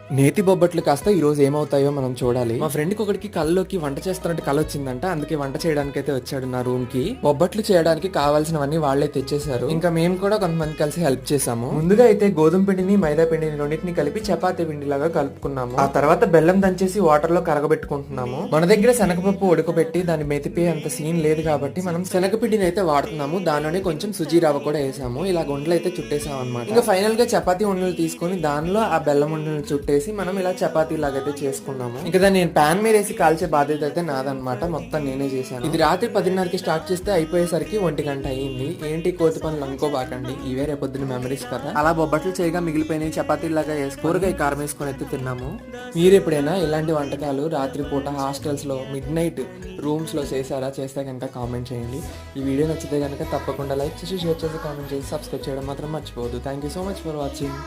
నేతి బొబ్బట్లు కాస్త ఈ రోజు ఏమవుతాయో మనం చూడాలి. మా ఫ్రెండ్కి ఒకటికి కళ్ళలోకి వంట చేస్తున్నట్టు కళ వచ్చిందంట అందుకే వంట చేయడానికి అయితే వచ్చాడు నా రూమ్కి. బొబ్బట్లు చేయడానికి కావాల్సినవన్నీ వాళ్ళే తెచ్చేశారు. ఇంకా మేము కూడా కొంతమంది కలిసి హెల్ప్ చేసాము ముందుగా అయితే గోధుమ పిండిని మైదా పిండిని రెండింటిని కలిపి చపాతీ పిండిలాగా కలుపుకున్నాము. ఆ తర్వాత బెల్లం దంచేసి వాటర్లో కరగబెట్టుకుంటున్నాము. మన దగ్గర శనగపప్పు ఉడకబెట్టి దాన్ని మెతిపే అంత సీన్ లేదు కాబట్టి మనం శనగపిండిని అయితే వాడుతున్నాము. దానిలోనే కొంచెం సుజీ రవ్వ కూడా వేసాము. ఇలా గుండెలు అయితే చుట్టేసాం అనమాట ఇంకా ఫైనల్గా చపాతీ ఉండలు తీసుకొని దానిలో ఆ బెల్లం ఉండలు చుట్టేసి మనం ఇలా చపాతీ లాగైతే చేసుకున్నాము. ఇంకా దాన్ని నేను పాన్ మీద వేసి కాల్చే బాధ్యత అయితే నాదనమాట మొత్తం నేనే చేశాను. ఇది రాత్రి పదిన్నరకి స్టార్ట్ చేస్తే అయిపోయేసరికి ఒంటి గంట అయ్యింది. ఏంటి కోతి పనులు అనుకోబాకండి. ఇవే రేపొద్దున మెమరీస్ కదా. అలా బొబ్బట్లు చేయగా మిగిలిపోయినాయి చపాతీ లాగా వేసుకోరగా కారం వేసుకొని అయితే తిన్నాము. మీరు ఎప్పుడైనా ఇలాంటి వంటకాలు రాత్రిపూట హాస్టల్స్లో హాస్టల్స్లో మిడ్ నైట్ రూమ్స్లో చేశారా? చేస్తే కనుక కామెంట్ చేయండి. ఈ వీడియో నచ్చితే కనుక తప్పకుండా లైక్ చేసి షేర్ చేసి కామెంట్ చేసి సబ్స్క్రైబ్ చేయడం మాత్రం మర్చిపోవద్దు. Thank you so much for watching